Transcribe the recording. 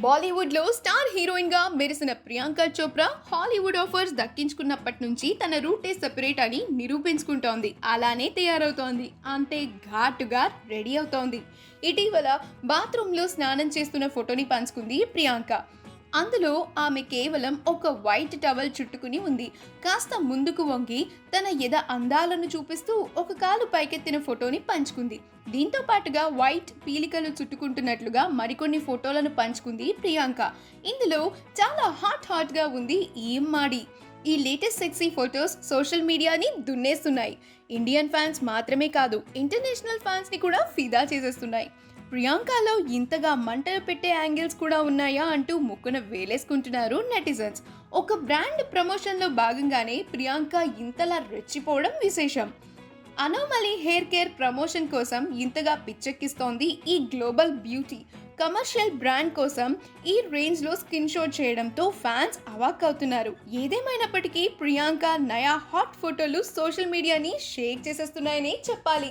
బాలీవుడ్లో స్టార్ హీరోయిన్గా మెరిసిన ప్రియాంక చోప్రా హాలీవుడ్ ఆఫర్స్ దక్కించుకున్నప్పటి నుంచి తన రూటే సెపరేట్ అని నిరూపించుకుంటోంది. అలానే తయారవుతోంది. అంతే ఘాటుగా రెడీ అవుతోంది. ఇటీవల బాత్రూంలో స్నానం చేస్తున్న ఫోటోని పంచుకుంది ప్రియాంక. అందులో ఆమె కేవలం ఒక వైట్ టవల్ చుట్టుకుని ఉంది. కాస్త ముందుకు వంగి తన ఎద అందాలను చూపిస్తూ ఒక కాలు పైకెత్తిన ఫోటోని పంచుకుంది. దీంతో పాటుగా వైట్ పీలికలు చుట్టుకుంటున్నట్లుగా మరికొన్ని ఫోటోలను పంచుకుంది ప్రియాంక. ఇందులో చాలా హాట్ హాట్గా ఉంది ఈ మాడి. ఈ లేటెస్ట్ సెక్సీ ఫొటోస్ సోషల్ మీడియాని దున్నేస్తున్నాయి. ఇండియన్ ఫ్యాన్స్ మాత్రమే కాదు ఇంటర్నేషనల్ ఫ్యాన్స్ని కూడా ఫిదా చేసేస్తున్నాయి. ప్రియాంకలో ఇంతగా మంటలు పెట్టే యాంగిల్స్ కూడా ఉన్నాయా అంటూ ముక్కున వేలేసుకుంటున్నారు నెటిజన్స్. ఒక బ్రాండ్ ప్రమోషన్లో భాగంగానే ప్రియాంక ఇంతలా రెచ్చిపోవడం విశేషం. అనోమలి హెయిర్ కేర్ ప్రమోషన్ కోసం ఇంతగా పిచ్చెక్కిస్తోంది ఈ గ్లోబల్ బ్యూటీ. కమర్షియల్ బ్రాండ్ కోసం ఈ రేంజ్లో స్కిన్ షో చేయడంతో ఫ్యాన్స్ అవాక్ అవుతున్నారు. ఏదేమైనప్పటికీ ప్రియాంక నయా హాట్ ఫోటోలు సోషల్ మీడియాని షేక్ చేసేస్తున్నాయని చెప్పాలి.